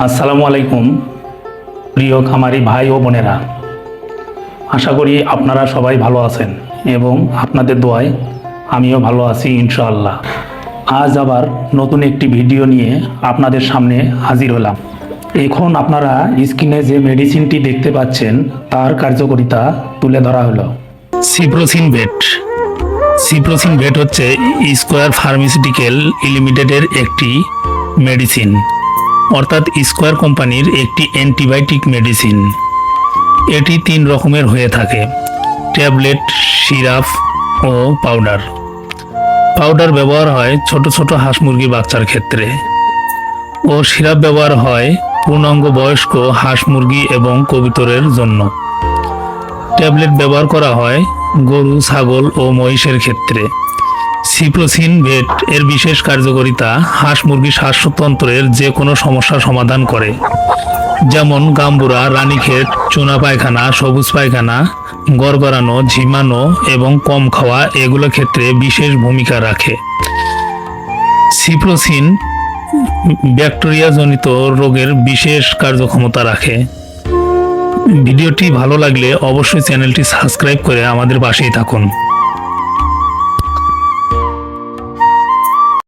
আসসালামু আলাইকুম, প্রিয় খামারি ভাই ও বোনেরা। আশা করি আপনারা সবাই ভালো আছেন এবং আপনাদের দোয়ায় আমিও ভালো আছি ইনশাআল্লাহ। আজ আবার নতুন একটি ভিডিও নিয়ে আপনাদের সামনে হাজির হলাম। এখন আপনারা স্ক্রিনে যে মেডিসিনটি দেখতে পাচ্ছেন, তার কার্যকারিতা তুলে ধরা হলো। সিপ্রোসিন বেট সিপ্রোসিন বেট হচ্ছে স্কোয়ার ফার্মাসিউটিক্যাল লিমিটেডের একটি মেডিসিন। অর্থাৎ স্কোয়ার কোম্পানির একটি অ্যান্টিবায়োটিক মেডিসিন। এটি তিন রকমের হয়ে থাকে, ট্যাবলেট সিরাপ ও পাউডার। পাউডার ব্যবহার হয় ছোট ছোট হাঁস মুরগি বাচ্চার ক্ষেত্রে ও সিরাপ ব্যবহার হয় পূর্ণাঙ্গ বয়স্ক হাঁস মুরগি এবং কবিতরের জন্য। ট্যাবলেট ব্যবহার করা হয় গরু, ছাগল ও মহিষের ক্ষেত্রে। সিপ্রোসিন ভেট এর বিশেষ কার্যকারিতা হাঁস মুরগি শ্বাসতন্ত্রের যে কোনো সমস্যা সমাধান করে। যেমন গাম্বুরা, রানীক্ষেত, চুনা পায়খানা, সবুজ পায়খানা গড়গড়ানো ঝিমানো এবং কম খাওয়া এগুলো ক্ষেত্রে বিশেষ ভূমিকা রাখে। সিপ্রোসিন ব্যাকটেরিয়াজনিত রোগের বিশেষ কার্যক্ষমতা রাখে। ভিডিওটি ভালো লাগলে অবশ্যই চ্যানেলটি সাবস্ক্রাইব করে আমাদের পাশেই থাকুন।